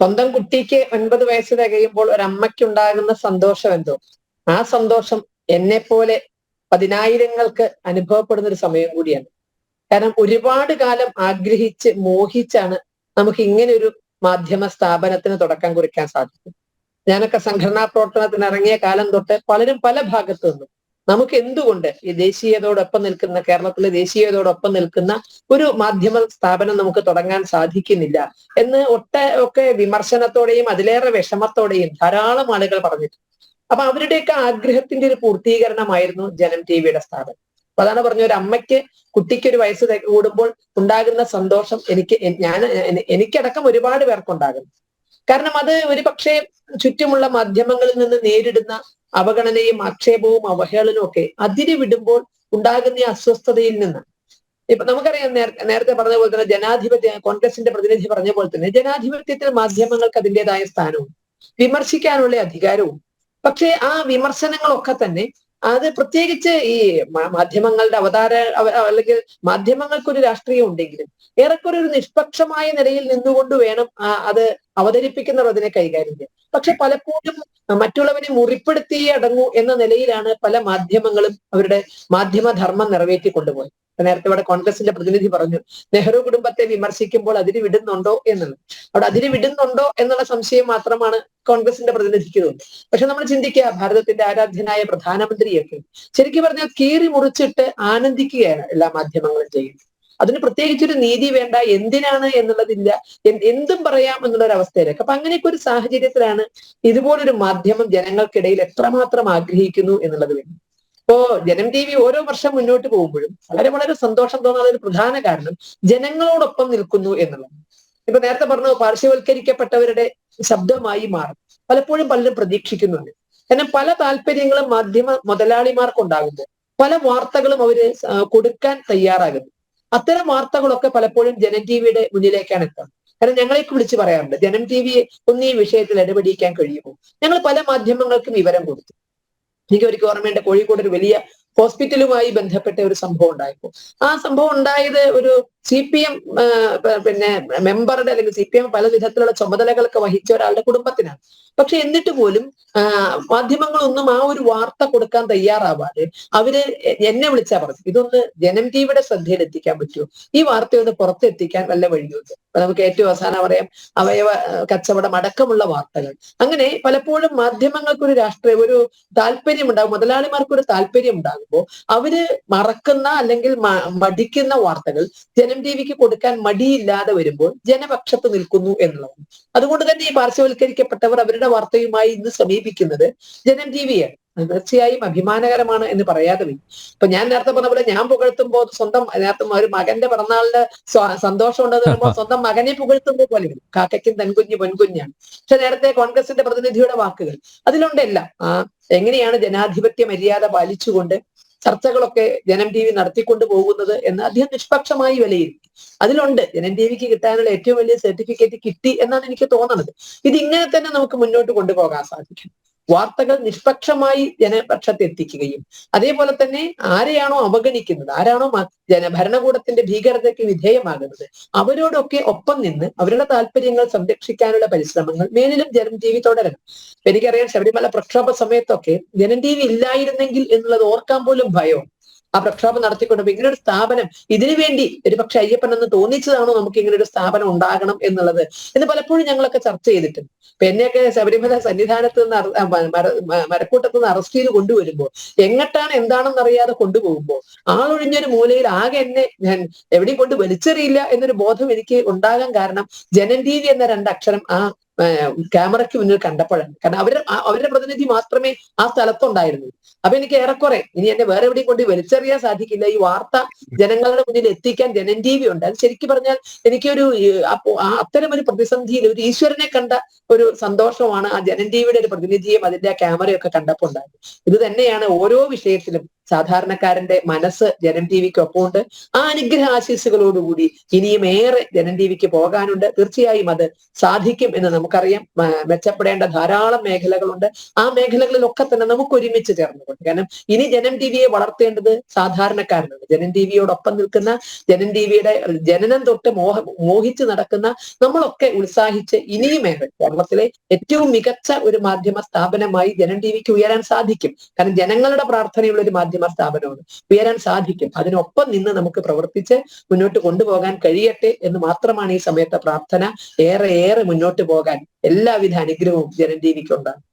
സ്വന്തം കുട്ടിക്ക് ഒൻപത് വയസ്സ് തികയുമ്പോൾ ഒരു അമ്മയ്ക്കുണ്ടാകുന്ന സന്തോഷം എന്തോ? ആ സന്തോഷം എന്നെ പോലെ പതിനായിരങ്ങൾക്ക് അനുഭവപ്പെടുന്ന ഒരു സമയം കൂടിയാണ്. കാരണം ഒരുപാട് കാലം ആഗ്രഹിച്ച് മോഹിച്ചാണ് നമുക്ക് ഇങ്ങനെ ഒരു മാധ്യമ സ്ഥാപനത്തിന് തുടക്കം കുറിക്കാൻ സാധിക്കും. ഞാനൊക്കെ സംഘടനാ പ്രവർത്തനത്തിന് ഇറങ്ങിയ കാലം തൊട്ട് പലരും പല ഭാഗത്തു നിന്നും നമുക്ക് എന്തുകൊണ്ട് ഈ ദേശീയതയോടൊപ്പം നിൽക്കുന്ന കേരളത്തിലെ ദേശീയതയോടൊപ്പം നിൽക്കുന്ന ഒരു മാധ്യമ സ്ഥാപനം നമുക്ക് തുടങ്ങാൻ സാധിക്കുന്നില്ല എന്ന് ഒട്ട ഒക്കെ വിമർശനത്തോടെയും അതിലേറെ വിഷമത്തോടെയും ധാരാളം ആളുകൾ പറഞ്ഞിട്ടുണ്ട്. അപ്പൊ അവരുടെയൊക്കെ ആഗ്രഹത്തിന്റെ ഒരു പൂർത്തീകരണമായിരുന്നു ജനം ടി വിയുടെ സ്ഥാപനം. അപ്പൊ അതാണ് പറഞ്ഞ ഒരു അമ്മയ്ക്ക് കുട്ടിക്ക് ഒരു വയസ്സ് കൂടുമ്പോൾ ഉണ്ടാകുന്ന സന്തോഷം എനിക്ക് ഞാൻ എനിക്കടക്കം ഒരുപാട് പേർക്കുണ്ടാകുന്നു കാരണം അത് ഒരു പക്ഷേ ചുറ്റുമുള്ള മാധ്യമങ്ങളിൽ നിന്ന് നേരിടുന്ന അവഗണനയും ആക്ഷേപവും അവഹേളനവും ഒക്കെ അതിര് വിടുമ്പോൾ ഉണ്ടാകുന്ന അസ്വസ്ഥതയിൽ നിന്ന്. ഇപ്പൊ നമുക്കറിയാം നേര- നേരത്തെ പറഞ്ഞ പോലെ തന്നെ ജനാധിപത്യ കോൺഗ്രസിന്റെ പ്രതിനിധി പറഞ്ഞ പോലെ തന്നെ ജനാധിപത്യത്തിൽ മാധ്യമങ്ങൾക്ക് അതിന്റെതായ സ്ഥാനവും വിമർശിക്കാനുള്ള അധികാരവും. പക്ഷേ ആ വിമർശനങ്ങളൊക്കെ തന്നെ അത് പ്രത്യേകിച്ച് ഈ മാധ്യമങ്ങളുടെ അവതാര അല്ലെങ്കിൽ മാധ്യമങ്ങൾക്കൊരു രാഷ്ട്രീയം ഉണ്ടെങ്കിലും ഏറെക്കുറെ ഒരു നിഷ്പക്ഷമായ നിലയിൽ നിന്നുകൊണ്ട് വേണം അത് അവതരിപ്പിക്കുന്നവർ അതിനെ കൈകാര്യം ചെയ്യാൻ. പക്ഷെ പലപ്പോഴും മറ്റുള്ളവരെ മുറിപ്പെടുത്തിയേ അടങ്ങൂ എന്ന നിലയിലാണ് പല മാധ്യമങ്ങളും അവരുടെ മാധ്യമധർമ്മം നിറവേറ്റി കൊണ്ടുപോയത് നേരത്തെ ഇവിടെ കോൺഗ്രസിന്റെ പ്രതിനിധി പറഞ്ഞു നെഹ്റു കുടുംബത്തെ വിമർശിക്കുമ്പോൾ അതിര് വിടുന്നുണ്ടോ എന്നുള്ളത്. അവിടെ അതിര് വിടുന്നുണ്ടോ എന്നുള്ള സംശയം മാത്രമാണ് കോൺഗ്രസിന്റെ പ്രതിനിധിക്ക് തോന്നുന്നത് പക്ഷെ നമ്മൾ ചിന്തിക്കുക ഭാരതത്തിന്റെ ആരാധ്യനായ പ്രധാനമന്ത്രിയൊക്കെ ശരിക്കും പറഞ്ഞാൽ കീറി മുറിച്ചിട്ട് ആനന്ദിക്കുകയാണ് എല്ലാ മാധ്യമങ്ങളും ചെയ്യുന്നത്. അതിന് പ്രത്യേകിച്ചൊരു നീതി വേണ്ട എന്തിനാണ് എന്നുള്ളതില്ല. എന്തും പറയാം എന്നുള്ള ഒരു അവസ്ഥയിലേക്ക് അപ്പൊ അങ്ങനെയൊക്കെ ഒരു സാഹചര്യത്തിലാണ് ഇതുപോലൊരു മാധ്യമം ജനങ്ങൾക്കിടയിൽ എത്രമാത്രം ആഗ്രഹിക്കുന്നു എന്നുള്ളത് വേണം ഇപ്പോ ജനം ടി വി ഓരോ വർഷം മുന്നോട്ട് പോകുമ്പോഴും വളരെ വളരെ സന്തോഷം തോന്നാതെ ഒരു പ്രധാന കാരണം ജനങ്ങളോടൊപ്പം നിൽക്കുന്നു എന്നുള്ളത്. ഇപ്പൊ നേരത്തെ പറഞ്ഞു പാർശ്വവൽക്കരിക്കപ്പെട്ടവരുടെ ശബ്ദമായി മാറും. പലപ്പോഴും പലരും പ്രതീക്ഷിക്കുന്നുണ്ട്. കാരണം പല താല്പര്യങ്ങളും മാധ്യമ മുതലാളിമാർക്കുണ്ടാകുമ്പോൾ പല വാർത്തകളും അവർ കൊടുക്കാൻ തയ്യാറാകുന്നു. അത്തരം വാർത്തകളൊക്കെ പലപ്പോഴും ജനം ടി വിയുടെ മുന്നിലേക്കാണ് എത്തുന്നത് കാരണം ഞങ്ങളേക്ക് വിളിച്ച് പറയാറുണ്ട് ജനം ടി വി ഒന്ന് ഈ വിഷയത്തിൽ ഇടപെടിക്കാൻ കഴിയുമോ? ഞങ്ങൾ പല മാധ്യമങ്ങൾക്കും വിവരം കൊടുത്തു. എനിക്ക് ഒരിക്കൽ ഓർമ്മയുണ്ട് കോഴിക്കോട് ഒരു വലിയ ഹോസ്പിറ്റലുമായി ബന്ധപ്പെട്ട ഒരു സംഭവം ഉണ്ടായപ്പോൾ ആ സംഭവം ഉണ്ടായത് ഒരു സി പി എം പിന്നെ മെമ്പറുടെ അല്ലെങ്കിൽ സി പി എം പല വിധത്തിലുള്ള ചുമതലകളൊക്കെ വഹിച്ച ഒരാളുടെ കുടുംബത്തിനാണ്. പക്ഷെ എന്നിട്ട് പോലും മാധ്യമങ്ങളൊന്നും ആ ഒരു വാർത്ത കൊടുക്കാൻ തയ്യാറാവാതെ അവർ എന്നെ വിളിച്ചാ പറഞ്ഞു ഇതൊന്ന് ജനം ടിവിയുടെ ശ്രദ്ധയിൽ എത്തിക്കാൻ പറ്റുമോ? ഈ വാർത്തയൊന്ന് പുറത്തെത്തിക്കാൻ വല്ല വഴിയുണ്ട്? നമുക്ക് ഏറ്റവും അവസാനം പറയാം അവയവ കച്ചവടം അടക്കമുള്ള വാർത്തകൾ. അങ്ങനെ പലപ്പോഴും മാധ്യമങ്ങൾക്ക് ഒരു രാഷ്ട്രീയ ഒരു താല്പര്യം ഉണ്ടാകും മുതലാളിമാർക്ക് ഒരു താല്പര്യം ഉണ്ടാകുമ്പോൾ അവർ മറക്കുന്ന അല്ലെങ്കിൽ മടിക്കുന്ന വാർത്തകൾ ജനം ടി വിക്ക് കൊടുക്കാൻ മടിയില്ലാതെ വരുമ്പോൾ ജനപക്ഷത്ത് നിൽക്കുന്നു എന്നുള്ളതാണ്. അതുകൊണ്ട് തന്നെ ഈ പാർശ്വവൽക്കരിക്കപ്പെട്ടവർ അവരുടെ വാർത്തയുമായി ഇന്ന് സമീപിക്കുന്നത് ജനം ടി തീർച്ചയായും അഭിമാനകരമാണ് എന്ന് പറയാതെ വരും. ഇപ്പൊ ഞാൻ നേരത്തെ പറഞ്ഞ പോലെ ഞാൻ പുകഴ്ത്തുമ്പോൾ സ്വന്തം നേരത്തെ ഒരു മകന്റെ പിറന്നാളിന്റെ സ്വ- സന്തോഷം ഉണ്ടെന്ന് പറയുമ്പോൾ സ്വന്തം മകനെ പുകഴ്ത്തുമ്പോൾ പോലെ വരും. കാക്കയ്ക്കും തൻകുഞ്ഞ് പൊൻകുഞ്ഞാണ്. പക്ഷെ നേരത്തെ കോൺഗ്രസിന്റെ പ്രതിനിധിയുടെ വാക്കുകൾ. അതിലുണ്ടെല്ലാം ആ എങ്ങനെയാണ് ജനാധിപത്യ മര്യാദ പാലിച്ചുകൊണ്ട് ചർച്ചകളൊക്കെ ജനം ടി വി നടത്തിക്കൊണ്ട് പോകുന്നത് എന്ന് അദ്ദേഹം നിഷ്പക്ഷമായി വിലയിരുത്തി. അതിലുണ്ട് ജനം ടി വിക്ക് കിട്ടാനുള്ള ഏറ്റവും വലിയ സർട്ടിഫിക്കറ്റ് കിട്ടി എന്നാണ് എനിക്ക് തോന്നുന്നത്. ഇത് ഇങ്ങനെ തന്നെ നമുക്ക് മുന്നോട്ട് കൊണ്ടുപോകാൻ സാധിക്കും. വാർത്തകൾ നിഷ്പക്ഷമായി ജനപക്ഷത്ത് എത്തിക്കുകയും അതേപോലെ തന്നെ ആരെയാണോ അവഗണിക്കുന്നത് ആരാണോ ജനഭരണകൂടത്തിന്റെ ജന ഭരണകൂടത്തിന്റെ ഭീകരതയ്ക്ക് വിധേയമാകുന്നത് അവരോടൊക്കെ ഒപ്പം നിന്ന് അവരുടെ താല്പര്യങ്ങൾ സംരക്ഷിക്കാനുള്ള പരിശ്രമങ്ങൾ മേലിലും ജനം ടി വി തുടരണം. എനിക്കറിയാം ശബരിമല പ്രക്ഷോഭ സമയത്തൊക്കെ ജനം ടി വി ഇല്ലായിരുന്നെങ്കിൽ എന്നുള്ളത് ഓർക്കാൻ പോലും ഭയവും. ആ പ്രക്ഷോഭം നടത്തിക്കൊണ്ടപ്പോ ഇങ്ങനെ ഒരു സ്ഥാപനം ഇതിനു വേണ്ടി ഒരു പക്ഷെ അയ്യപ്പൻ എന്ന് തോന്നിച്ചതാണോ നമുക്ക് ഇങ്ങനെ ഒരു സ്ഥാപനം ഉണ്ടാകണം എന്നുള്ളത്? എന്ന് പലപ്പോഴും ഞങ്ങളൊക്കെ ചർച്ച ചെയ്തിട്ടുണ്ട്. ഇപ്പൊ എന്നെയൊക്കെ ശബരിമല സന്നിധാനത്ത് നിന്ന് മരക്കൂട്ടത്ത് നിന്ന് അറസ്റ്റ് ചെയ്ത് കൊണ്ടുവരുമ്പോൾ എങ്ങട്ടാണ് എന്താണെന്ന് അറിയാതെ കൊണ്ടുപോകുമ്പോൾ ആളൊഴിഞ്ഞൊരു മൂലയിൽ ആകെ എന്നെ ഞാൻ എവിടെയും കൊണ്ട് വലിച്ചെറിയില്ല എന്നൊരു ബോധം എനിക്ക് ഉണ്ടാകാൻ കാരണം ജനൻ രീതി എന്ന രണ്ടക്ഷരം ആ, ക്യാമറയ്ക്ക് മുന്നിൽ കണ്ടപ്പോഴാണ്. കാരണം അവരുടെ അവരുടെ പ്രതിനിധി മാത്രമേ ആ സ്ഥലത്തുണ്ടായിരുന്നു അപ്പൊ എനിക്ക് ഏറെക്കുറെ ഇനി എന്നെ വേറെ എവിടെയും കൊണ്ട് വലിച്ചെറിയാൻ സാധിക്കില്ല. ഈ വാർത്ത ജനങ്ങളുടെ മുന്നിൽ എത്തിക്കാൻ ജനൻ ടി വി ഉണ്ട്. അത് ശരിക്കും പറഞ്ഞാൽ എനിക്കൊരു അത്തരം ഒരു പ്രതിസന്ധിയിൽ ഒരു ഈശ്വരനെ കണ്ട ഒരു സന്തോഷമാണ് ആ ജനൻ ടി വിയുടെ ഒരു പ്രതിനിധിയും അതിന്റെ ആ ക്യാമറയൊക്കെ കണ്ടപ്പോൾ ഉണ്ടായത്. ഇത് തന്നെയാണ് ഓരോ വിഷയത്തിലും സാധാരണക്കാരന്റെ മനസ്സ് ജനം ടി വിക്ക് ഒപ്പമുണ്ട്. ആ അനുഗ്രഹ ആശീസ്സുകളോടുകൂടി ഇനിയും ഏറെ ജനം ടി വിക്ക് പോകാനുണ്ട്. തീർച്ചയായും അത് സാധിക്കും എന്ന് നമുക്കറിയാം. മെച്ചപ്പെടേണ്ട ധാരാളം മേഖലകളുണ്ട്. ആ മേഖലകളിലൊക്കെ തന്നെ നമുക്ക് ഒരുമിച്ച് ചേർന്നുകൊണ്ട്. കാരണം ഇനി ജനം ടി വിയെ വളർത്തേണ്ടത് സാധാരണക്കാരനാണ്. ജനം ടി വിയോടൊപ്പം നിൽക്കുന്ന ജനം ടി വിയുടെ ജനനം തൊട്ട് മോഹ മോഹിച്ച് നടക്കുന്ന നമ്മളൊക്കെ ഉത്സാഹിച്ച് ഇനിയും ഏറെ കേരളത്തിലെ ഏറ്റവും മികച്ച ഒരു മാധ്യമ സ്ഥാപനമായി ജനം ടി വിക്ക് ഉയരാൻ സാധിക്കും. കാരണം ജനങ്ങളുടെ പ്രാർത്ഥനയുള്ള ഒരു മാധ്യമ സ്ഥാപനമാണ് ഉയരാൻ സാധിക്കും. അതിനൊപ്പം നിന്ന് നമുക്ക് പ്രവർത്തിച്ച് മുന്നോട്ട് കൊണ്ടുപോകാൻ കഴിയട്ടെ എന്ന് മാത്രമാണ് ഈ സമയത്തെ പ്രാർത്ഥന. ഏറെ ഏറെ മുന്നോട്ട് പോകാൻ എല്ലാവിധ അനുഗ്രഹവും ജനജീവിക്കുണ്ടാകും